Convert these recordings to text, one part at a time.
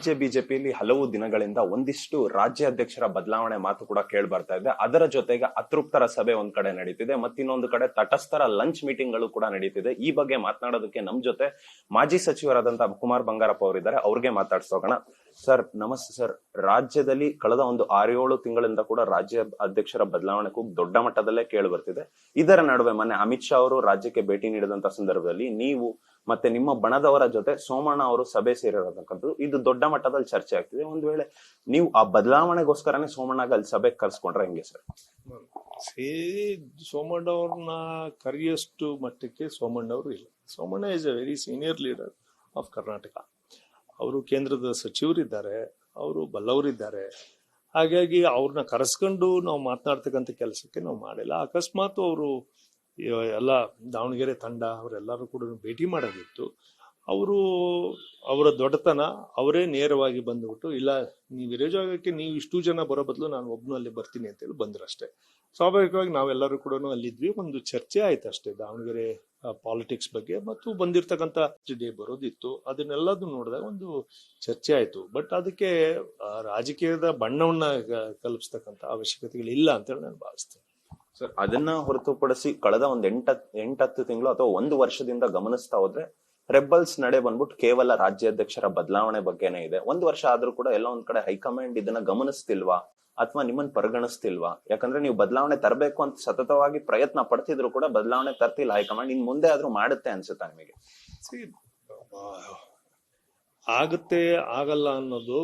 ರಾಜ್ಯ ಬಿಜೆಪಿಯಲ್ಲಿ ಹಲವು ದಿನಗಳಿಂದ ಒಂದಿಷ್ಟು ರಾಜ್ಯ ಅಧ್ಯಕ್ಷರ ಬದಲಾವಣೆ ಮಾತು ಕೂಡ ಕೇಳಿ ಬರ್ತಾ ಇದೆ. ಅದರ ಜೊತೆಗೆ ಅತೃಪ್ತರ ಸಭೆ ಒಂದ್ ಕಡೆ ನಡೀತಿದೆ, ಮತ್ತಿನ್ನೊಂದು ಕಡೆ ತಟಸ್ಥರ ಲಂಚ್ ಮೀಟಿಂಗ್ಗಳು ಕೂಡ ನಡೀತಿದೆ. ಈ ಬಗ್ಗೆ ಮಾತನಾಡೋದಕ್ಕೆ ನಮ್ ಜೊತೆ ಮಾಜಿ ಸಚಿವರಾದಂತಹ ಕುಮಾರ್ ಬಂಗಾರಪ್ಪ ಅವರಿದ್ದಾರೆ. ಅವ್ರಿಗೆ ಮಾತಾಡ್ಸೋಗೋಣ ಸರ್, ನಮಸ್ತೆ ಸರ್. ರಾಜ್ಯದಲ್ಲಿ ಕಳೆದ ಒಂದು ಆರೇಳು ತಿಂಗಳಿಂದ ಕೂಡ ರಾಜ್ಯ ಅಧ್ಯಕ್ಷರ ಬದಲಾವಣೆ ದೊಡ್ಡ ಮಟ್ಟದಲ್ಲೇ ಕೇಳಿ ಬರ್ತಿದೆ. ಇದರ ನಡುವೆ ಮೊನ್ನೆ ಅಮಿತ್ ಶಾ ಅವರು ರಾಜ್ಯಕ್ಕೆ ಭೇಟಿ ನೀಡಿದಂತ ಸಂದರ್ಭದಲ್ಲಿ ನೀವು ಮತ್ತೆ ನಿಮ್ಮ ಬಣದವರ ಜೊತೆ ಸೋಮಣ್ಣ ಅವರು ಸಭೆ ಸೇರಿರತಕ್ಕಂಥದ್ದು ಇದು ದೊಡ್ಡ ಮಟ್ಟದಲ್ಲಿ ಚರ್ಚೆ ಆಗ್ತಿದೆ. ಒಂದ್ ವೇಳೆ ನೀವು ಆ ಬದಲಾವಣೆಗೋಸ್ಕರನೇ ಸೋಮಣ್ಣಗೆ ಅಲ್ಲಿ ಸಭೆ ಕರ್ಸ್ಕೊಂಡ್ರೆ ಹೆಂಗೆ ಸರ್? ಸೋಮಣ್ಣ ಅವ್ರನ್ನ ಕರೆಯಷ್ಟು ಮಟ್ಟಕ್ಕೆ ಸೋಮಣ್ಣ ಅವರು ಇಲ್ಲ. Somanna is a very senior leader of Karnataka ಅವರು ಕೇಂದ್ರದ ಸಚಿವರಿದ್ದಾರೆ, ಅವರು ಬಲ್ಲವರಿದ್ದಾರೆ. ಹಾಗಾಗಿ ಅವ್ರನ್ನ ಕರೆಸ್ಕೊಂಡು ನಾವು ಮಾತನಾಡ್ತಕ್ಕಂಥ ಕೆಲಸಕ್ಕೆ ನಾವು ಮಾಡಿಲ್ಲ. ಅಕಸ್ಮಾತ್ ಅವರು ಎಲ್ಲ ದಾವಣಗೆರೆ ತಂಡ, ಅವರೆಲ್ಲರೂ ಕೂಡ ಭೇಟಿ ಮಾಡೋದಿತ್ತು. ಅವರು, ಅವರ ದೊಡ್ಡತನ ಅವರೇ ನೇರವಾಗಿ ಬಂದ್ಬಿಟ್ಟು, ಇಲ್ಲ, ನೀವು ಇರೋ ಜಾಗಕ್ಕೆ ನೀವು ಇಷ್ಟು ಜನ ಬರೋ ಬದಲು ನಾನು ಒಬ್ಬನು ಅಲ್ಲಿ ಬರ್ತೀನಿ ಅಂತೇಳಿ ಬಂದ್ರು ಅಷ್ಟೇ ಸ್ವಾಭಾವಿಕವಾಗಿ ನಾವೆಲ್ಲರೂ ಕೂಡ ಅಲ್ಲಿದ್ವಿ. ಒಂದು ಚರ್ಚೆ ಆಯ್ತು ಅಷ್ಟೇ, ದಾವಣಗೆರೆ ಪಾಲಿಟಿಕ್ಸ್ ಬಗ್ಗೆ. ಮತ್ತು ಬಂದಿರ್ತಕ್ಕಂಥ ಡೇ ಬರೋದಿತ್ತು. ಅದನ್ನೆಲ್ಲದೂ ನೋಡಿದಾಗ ಒಂದು ಚರ್ಚೆ ಆಯ್ತು. ಬಟ್ ಅದಕ್ಕೆ ರಾಜಕೀಯದ ಬಣ್ಣವನ್ನ ಕಲ್ಪಿಸ್ತಕ್ಕಂಥ ಅವಶ್ಯಕತೆಗಳು ಇಲ್ಲ ಅಂತೇಳಿ ನಾನು ಭಾವಿಸ್ತೇನೆ. ಸರ್ ಅದನ್ನ ಹೊರತುಪಡಿಸಿ ಕಳೆದ ಒಂದ್ ಎಂಟ ಎಂಟತ್ತು ತಿಂಗಳು ಅಥವಾ ಒಂದು ವರ್ಷದಿಂದ ಗಮನಿಸ್ತಾ ಹೋದ್ರೆ ರೆಬಲ್ಸ್ ನಡೆ ಬಂದ್ಬಿಟ್ಟು ಕೇವಲ ರಾಜ್ಯಾಧ್ಯಕ್ಷರ ಬದಲಾವಣೆ ಬಗ್ಗೆನೇ ಇದೆ. ಒಂದು ವರ್ಷ ಆದ್ರೂ ಕೂಡ ಎಲ್ಲ ಒಂದ್ ಕಡೆ ಹೈಕಮಾಂಡ್ ಇದನ್ನ ಗಮನಿಸ್ತಿಲ್ವಾ? ಅಥವಾ ನಿಮ್ಮನ್ನ ಪರಿಗಣಿಸ್ತಿಲ್ವಾ? ಯಾಕಂದ್ರೆ ನೀವು ಬದಲಾವಣೆ ತರಬೇಕು ಅಂತ ಸತತವಾಗಿ ಪ್ರಯತ್ನ ಪಡ್ತಿದ್ರು ಕೂಡ ಬದಲಾವಣೆ ತರ್ತಿಲ್ಲ. ಹೈಕಮಾಂಡ್ ಇನ್ ಮುಂದೆ ಆದ್ರೂ ಮಾಡುತ್ತೆ ಅನ್ಸುತ್ತಾ ನಿಮಗೆ? ಆಗುತ್ತೆ, ಆಗಲ್ಲ ಅನ್ನೋದು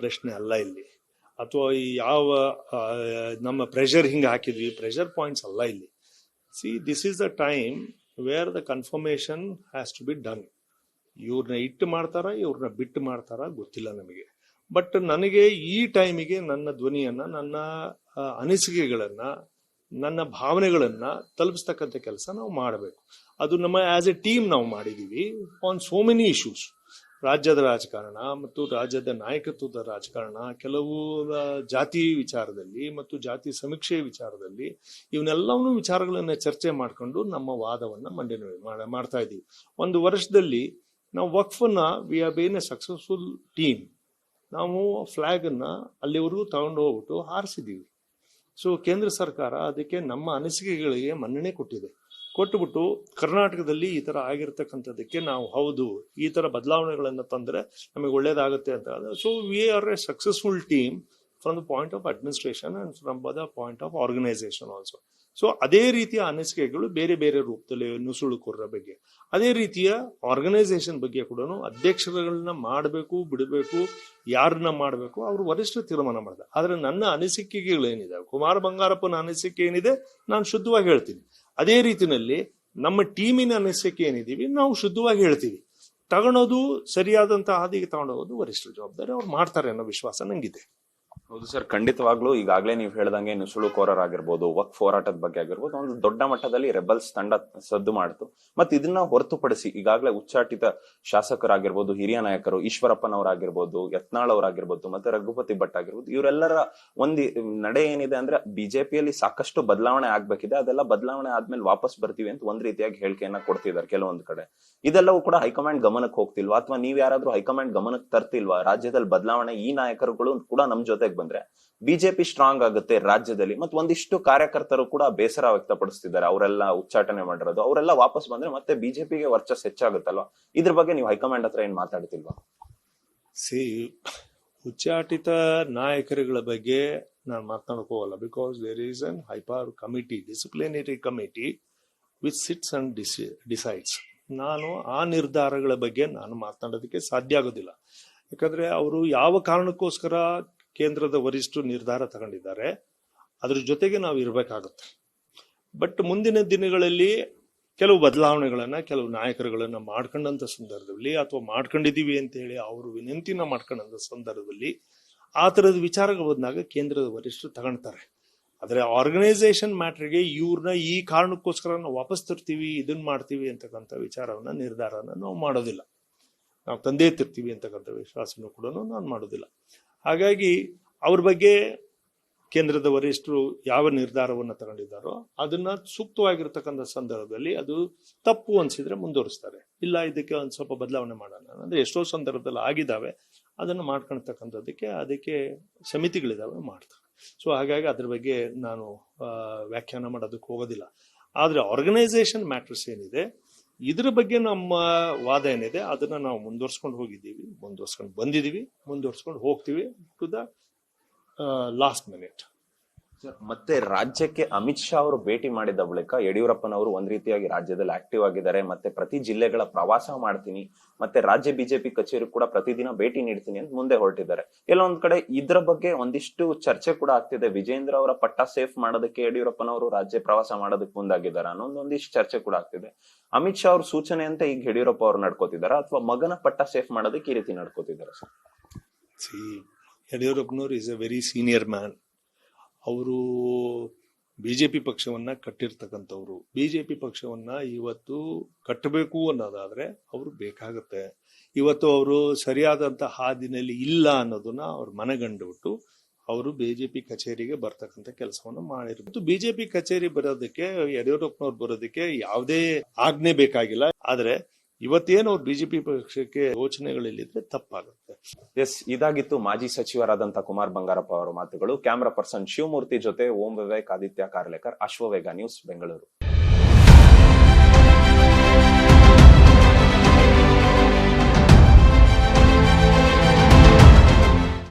ಪ್ರಶ್ನೆ ಅಲ್ಲ ಇಲ್ಲಿ. ಅಥವಾ ಈ ಯಾವ ನಮ್ಮ ಪ್ರೆಷರ್ ಹಿಂಗೆ ಹಾಕಿದ್ವಿ. ಪ್ರೆಷರ್ ಪಾಯಿಂಟ್ಸ್ ಅಲ್ಲ ಇಲ್ಲಿ. See this is the time where the confirmation has to be done ಇವ್ರನ್ನ ಇಟ್ಟು ಮಾಡ್ತಾರ ಇವ್ರನ್ನ ಬಿಟ್ಟು ಮಾಡ್ತಾರ ಗೊತ್ತಿಲ್ಲ ನಮಗೆ. ಬಟ್ ನನಗೆ ಈ ಟೈಮಿಗೆ ನನ್ನ ಧ್ವನಿಯನ್ನ, ನನ್ನ ಅನಿಸಿಕೆಗಳನ್ನ, ನನ್ನ ಭಾವನೆಗಳನ್ನ ತಲುಪಿಸ್ತಕ್ಕಂಥ ಕೆಲಸ ನಾವು ಮಾಡಬೇಕು. ಅದು ನಮ್ಮ ಆಸ್ ಎ ಟೀಮ್ ನಾವು ಮಾಡಿದೀವಿ ಆನ್ ಸೋ ಮೆನಿ ಇಶ್ಯೂಸ್ ರಾಜ್ಯದ ರಾಜಕಾರಣ ಮತ್ತು ರಾಜ್ಯದ ನಾಯಕತ್ವದ ರಾಜಕಾರಣ, ಕೆಲವು ಜಾತಿ ವಿಚಾರದಲ್ಲಿ ಮತ್ತು ಜಾತಿ ಸಮೀಕ್ಷೆ ವಿಚಾರದಲ್ಲಿ ಇವನ್ನೆಲ್ಲವನ್ನೂ ವಿಚಾರಗಳನ್ನು ಚರ್ಚೆ ಮಾಡಿಕೊಂಡು ನಮ್ಮ ವಾದವನ್ನು ಮಂಡನೆ, ಮಾಡ- ಮಾಡ್ತಾ ಇದ್ದೀವಿ. ಒಂದು ವರ್ಷದಲ್ಲಿ ನಾವು ವಕ್ಫನ್ನ we are been a successful team ನಾವು ಫ್ಲಾಗ್ ಅನ್ನ ಅಲ್ಲಿವರೆಗೂ ತಗೊಂಡು ಹೋಗ್ಬಿಟ್ಟು ಹಾರಿಸಿದ್ದೀವಿ. ಸೊ ಕೇಂದ್ರ ಸರ್ಕಾರ ಅದಕ್ಕೆ ನಮ್ಮ ಅನಿಸಿಕೆಗಳಿಗೆ ಮನ್ನಣೆ ಕೊಟ್ಟಿದೆ. ಕೊಟ್ಟುಬಿಟ್ಟು ಕರ್ನಾಟಕದಲ್ಲಿ ಈ ಥರ ಆಗಿರ್ತಕ್ಕಂಥದ್ದಕ್ಕೆ ನಾವು ಹೌದು. ಈ ಥರ ಬದಲಾವಣೆಗಳನ್ನು ತಂದ್ರೆ ನಮಗೆ ಒಳ್ಳೇದಾಗುತ್ತೆ ಅಂತ. So we are a successful team from the point of administration and from the point of organisation also so ಅದೇ ರೀತಿಯ ಅನಿಸಿಕೆಗಳು ಬೇರೆ ಬೇರೆ ರೂಪದಲ್ಲಿ ನುಸುಳುಕೋರರ ಬಗ್ಗೆ. ಅದೇ ರೀತಿಯ ಆರ್ಗನೈಸೇಷನ್ ಬಗ್ಗೆ ಕೂಡ ಅಧ್ಯಕ್ಷರುಗಳನ್ನ ಮಾಡಬೇಕು, ಬಿಡಬೇಕು, ಯಾರನ್ನ ಮಾಡಬೇಕು, ಅವರು ವರಿಷ್ಠ ತೀರ್ಮಾನ ಮಾಡಿದೆ ಆದ್ರೆ ನನ್ನ ಅನಿಸಿಕೆಗಳೇನಿದೆ ಕುಮಾರ್ ಬಂಗಾರಪ್ಪನ ಅನಿಸಿಕೆ ಏನಿದೆ? ನಾನು ಶುದ್ಧವಾಗಿ ಹೇಳ್ತೀನಿ. ಅದೇ ರೀತಿನಲ್ಲಿ ನಮ್ಮ ಟೀಮಿನ ಅನಿಸಿಕೆ ಏನಿದ್ದೀವಿ ನಾವು ಶುದ್ಧವಾಗಿ ಹೇಳ್ತೀವಿ. ತಗೊಳೋದು ಸರಿಯಾದಂತಹ ಹಾದಿಗೆ ತಗೊಂಡೋಗೋದು ವರಿಷ್ಠರ ಜವಾಬ್ದಾರಿ, ಅವ್ರು ಮಾಡ್ತಾರೆ ಅನ್ನೋ ವಿಶ್ವಾಸ ನಂಗಿದೆ. ಹೌದು ಸರ್, ಖಂಡಿತವಾಗ್ಲೂ ಈಗಾಗಲೇ ನೀವು ಹೇಳ್ದಂಗೆ ನುಸುಳುಕೋರರಾಗಿರ್ಬೋದು ವಕ್ ಹೋರಾಟದ ಬಗ್ಗೆ ಆಗಿರ್ಬೋದು, ಒಂದು ದೊಡ್ಡ ಮಟ್ಟದಲ್ಲಿ ರೆಬಲ್ಸ್ ತಂಡ ಸದ್ದು ಮಾಡ್ತು. ಮತ್ತೆ ಇದನ್ನ ಹೊರತುಪಡಿಸಿ ಈಗಾಗಲೇ ಉಚ್ಚಾಟಿತ ಶಾಸಕರಾಗಿರ್ಬೋದು, ಹಿರಿಯ ನಾಯಕರು ಈಶ್ವರಪ್ಪನವರಾಗಿರ್ಬೋದು, ಯತ್ನಾಳ್ ಅವರಾಗಿರ್ಬೋದು, ಮತ್ತೆ ರಘುಪತಿ ಭಟ್ ಆಗಿರ್ಬೋದು, ಇವರೆಲ್ಲರ ಒಂದು ನಡೆ ಏನಿದೆ ಅಂದ್ರೆ ಬಿಜೆಪಿಯಲ್ಲಿ ಸಾಕಷ್ಟು ಬದಲಾವಣೆ ಆಗ್ಬೇಕಿದೆ. ಅದೆಲ್ಲ ಬದಲಾವಣೆ ಆದ್ಮೇಲೆ ವಾಪಸ್ ಬರ್ತೀವಿ ಅಂತ ಒಂದ್ ರೀತಿಯಾಗಿ ಹೇಳಿಕೆಯನ್ನ ಕೊಡ್ತಿದ್ದಾರೆ ಕೆಲವೊಂದು ಕಡೆ. ಇದೆಲ್ಲವೂ ಕೂಡ ಹೈಕಮಾಂಡ್ ಗಮನಕ್ಕೆ ಹೋಗ್ತಿಲ್ವಾ? ಅಥವಾ ನೀವ್ ಯಾರಾದ್ರೂ ಹೈಕಮಾಂಡ್ ಗಮನಕ್ಕೆ ತರ್ತಿಲ್ವಾ? ರಾಜ್ಯದಲ್ಲಿ ಬದಲಾವಣೆ ಈ ನಾಯಕರುಗಳು ಕೂಡ ನಮ್ ಜೊತೆಗೆ ಬಂದ್ರೆ. ಬಿಜೆಪಿ ಸ್ಟ್ರಾಂಗ್ ಆಗುತ್ತೆ ರಾಜ್ಯದಲ್ಲಿ, ಮತ್ತೆ ಒಂದಿಷ್ಟು ಕಾರ್ಯಕರ್ತರು ಕೂಡ ಬೇಸರ ವ್ಯಕ್ತಪಡಿಸ್ತಿದ್ದಾರೆ. ಅವರೆಲ್ಲ ಉಚ್ಚಾಟನೆ ಮಾಡಿರೋದು. ಅವರೆಲ್ಲ ವಾಪಸ್ ಬಂದ್ರೆ ಮತ್ತೆ ಬಿಜೆಪಿಗೆ ವರ್ಚಸ್ ಹೆಚ್ಚಾಗುತ್ತಲ್ವಾ? ಇದ್ರ ಬಗ್ಗೆ ನೀವು ಹೈಕಮಾಂಡ್ ಹತ್ರ ಏನ್ ಮಾತಾಡ್ತಿಲ್ವಾ? ಸಿ ಉಚ್ಚಾಟಿತ ನಾಯಕರುಗಳ ಬಗ್ಗೆ ನಾನು ಮಾತನಾಡಕ್ ಹೋಗಲ್ಲ. Because there is an hyper committee disciplinary committee with sits and decides ನಾನು ಆ ನಿರ್ಧಾರಗಳ ಬಗ್ಗೆ ನಾನು ಮಾತನಾಡೋದಕ್ಕೆ ಸಾಧ್ಯ ಆಗೋದಿಲ್ಲ. ಯಾಕಂದ್ರೆ ಅವರು ಯಾವ ಕಾರಣಕ್ಕೋಸ್ಕರ ಕೇಂದ್ರದ ವರಿಷ್ಠರು ನಿರ್ಧಾರ ತಗೊಂಡಿದ್ದಾರೆ. ಅದ್ರ ಜೊತೆಗೆ ನಾವು ಇರಬೇಕಾಗುತ್ತೆ. ಬಟ್ ಮುಂದಿನ ದಿನಗಳಲ್ಲಿ ಕೆಲವು ಬದಲಾವಣೆಗಳನ್ನ, ಕೆಲವು ನಾಯಕರುಗಳನ್ನ ಮಾಡ್ಕೊಂಡಂಥ ಸಂದರ್ಭದಲ್ಲಿ ಅಥವಾ ಮಾಡ್ಕೊಂಡಿದೀವಿ ಅಂತ ಹೇಳಿ ಅವರು ವಿನಂತಿನ ಮಾಡ್ಕೊಂಡಂತ ಸಂದರ್ಭದಲ್ಲಿ ಆ ತರದ ವಿಚಾರಗಳು ಬಂದಾಗ ಕೇಂದ್ರದ ವರಿಷ್ಠರು ತಗೊಳ್ತಾರೆ. ಆದ್ರೆ ಆರ್ಗನೈಸೇಷನ್ ಮ್ಯಾಟ್ರಿಗೆ ಇವ್ರನ್ನ ಈ ಕಾರಣಕ್ಕೋಸ್ಕರ ನಾವು ವಾಪಸ್ ತರ್ತೀವಿ ಇದನ್ನ ಮಾಡ್ತೀವಿ ಅಂತಕ್ಕಂಥ ವಿಚಾರವನ್ನ ನಿರ್ಧಾರನ ನಾವು ಮಾಡೋದಿಲ್ಲ. ನಾವು ತಂದೆ ತಿರ್ತೀವಿ ಅಂತಕ್ಕಂಥ ವಿಶ್ವಾಸನೂ ಕೂಡ ನಾನು ಮಾಡೋದಿಲ್ಲ. ಹಾಗಾಗಿ ಅವ್ರ ಬಗ್ಗೆ ಕೇಂದ್ರದ ವರಿಷ್ಠರು ಯಾವ ನಿರ್ಧಾರವನ್ನು ತಗೊಂಡಿದ್ದಾರೋ ಅದನ್ನ ಸೂಕ್ತವಾಗಿರ್ತಕ್ಕಂಥ ಸಂದರ್ಭದಲ್ಲಿ ಅದು ತಪ್ಪು ಅನ್ಸಿದ್ರೆ ಮುಂದುವರಿಸ್ತಾರೆ. ಇಲ್ಲ, ಇದಕ್ಕೆ ಒಂದು ಸ್ವಲ್ಪ ಬದಲಾವಣೆ ಮಾಡೋಣ. ಅಂದ್ರೆ ಎಷ್ಟೋ ಸಂದರ್ಭದಲ್ಲಿ ಆಗಿದ್ದಾವೆ. ಅದನ್ನು ಮಾಡ್ಕೊಳ್ತಕ್ಕಂಥದ್ದಕ್ಕೆ ಅದಕ್ಕೆ ಸಮಿತಿಗಳಿದಾವೆ, ಮಾಡ್ತಾರೆ. ಸೊ ಹಾಗಾಗಿ ಅದ್ರ ಬಗ್ಗೆ ನಾನು ವ್ಯಾಖ್ಯಾನ ಮಾಡೋದಕ್ಕೆ ಹೋಗೋದಿಲ್ಲ. ಆದರೆ ಆರ್ಗನೈಸೇಷನ್ ಮ್ಯಾಟ್ರಸ್ ಏನಿದೆ ಇದ್ರ ಬಗ್ಗೆ ನಮ್ಮ ವಾದ ಏನಿದೆ, ಅದನ್ನ ನಾವು ಮುಂದುವರ್ಸ್ಕೊಂಡು ಹೋಗಿದ್ದೀವಿ, ಮುಂದುವರ್ಸ್ಕೊಂಡು ಬಂದಿದ್ದೀವಿ, ಮುಂದುವರ್ಸ್ಕೊಂಡು ಹೋಗ್ತೀವಿ ಟು ದ ಲಾಸ್ಟ್ ಮಿನಿಟ್ ಮತ್ತೆ ರಾಜ್ಯಕ್ಕೆ ಅಮಿತ್ ಶಾ ಅವರು ಭೇಟಿ ಮಾಡಿದ ಬಳಿಕ ಯಡಿಯೂರಪ್ಪನವರು ಒಂದ್ ರೀತಿಯಾಗಿ ರಾಜ್ಯದಲ್ಲಿ ಆಕ್ಟಿವ್ ಆಗಿದ್ದಾರೆ. ಮತ್ತೆ ಪ್ರತಿ ಜಿಲ್ಲೆಗಳ ಪ್ರವಾಸ ಮಾಡ್ತೀನಿ. ಮತ್ತೆ ರಾಜ್ಯ ಬಿಜೆಪಿ ಕಚೇರಿ ಕೂಡ ಪ್ರತಿದಿನ ಭೇಟಿ ನೀಡ್ತೀನಿ ಅಂತ ಮುಂದೆ ಹೊರಟಿದ್ದಾರೆ. ಎಲ್ಲೊಂದ್ ಕಡೆ ಇದ್ರ ಬಗ್ಗೆ ಒಂದಿಷ್ಟು ಚರ್ಚೆ ಕೂಡ ಆಗ್ತಿದೆ. ವಿಜೇಂದ್ರ ಅವರ ಪಟ್ಟ ಸೇಫ್ ಮಾಡೋದಕ್ಕೆ ಯಡಿಯೂರಪ್ಪನವರು ರಾಜ್ಯ ಪ್ರವಾಸ ಮಾಡೋದಕ್ಕೆ ಮುಂದಾಗಿದ್ದಾರೆ ಅನ್ನೋ ಒಂದಿಷ್ಟು ಚರ್ಚೆ ಕೂಡ ಆಗ್ತಿದೆ. ಅಮಿತ್ ಶಾ ಅವ್ರ ಸೂಚನೆಯಂತೆ ಈಗ ಯಡಿಯೂರಪ್ಪ ಅವರು ನಡ್ಕೋತಿದ್ದಾರೆ. ಅಥವಾ ಮಗನ ಪಟ್ಟ ಸೇಫ್ ಮಾಡೋದಕ್ಕೆ ಈ ರೀತಿ ನಡ್ಕೋತಿದ್ದಾರೆ ಯಡಿಯೂರಪ್ಪನವರು is a very senior man ಅವರು ಬಿ ಜೆ ಪಿ ಪಕ್ಷವನ್ನ ಕಟ್ಟಿರ್ತಕ್ಕಂಥವ್ರು. ಬಿ ಜೆ ಪಿ ಪಕ್ಷವನ್ನ ಇವತ್ತು ಕಟ್ಟಬೇಕು ಅನ್ನೋದಾದ್ರೆ ಅವರು ಬೇಕಾಗುತ್ತೆ. ಇವತ್ತು ಅವರು ಸರಿಯಾದಂಥ ಹಾದಿನಲ್ಲಿ ಇಲ್ಲ ಅನ್ನೋದನ್ನ ಅವ್ರು ಮನಗಂಡುಬಿಟ್ಟು ಅವರು ಬಿ ಜೆ ಪಿ ಕಚೇರಿಗೆ ಬರ್ತಕ್ಕಂಥ ಕೆಲಸವನ್ನು ಮಾಡಿರ್ಬೋದು ಪಿ ಕಚೇರಿ ಬರೋದಕ್ಕೆ ಯಡಿಯೂರಪ್ಪನವ್ರು ಬರೋದಕ್ಕೆ ಯಾವುದೇ ಆಜ್ಞೆ ಬೇಕಾಗಿಲ್ಲ. ಆದ್ರೆ ಇವತ್ತೇನು ಅವ್ರು ಬಿಜೆಪಿ ಪಕ್ಷಕ್ಕೆ ಯೋಚನೆಗಳಿಲ್ಲಿದ್ರೆ ತಪ್ಪಾಗುತ್ತೆ. ಎಸ್, ಇದಾಗಿತ್ತು ಮಾಜಿ ಸಚಿವರಾದಂತ ಕುಮಾರ್ ಬಂಗಾರಪ್ಪ ಅವರ ಮಾತುಗಳು. ಕ್ಯಾಮರಾ ಪರ್ಸನ್ ಶಿವಮೂರ್ತಿ ಜೊತೆ ಓಂ ವಿವೇಕ್, ಆದಿತ್ಯ ಕಾರ್ಲೇಕರ್, ಅಶ್ವವೇಗ ನ್ಯೂಸ್, ಬೆಂಗಳೂರು.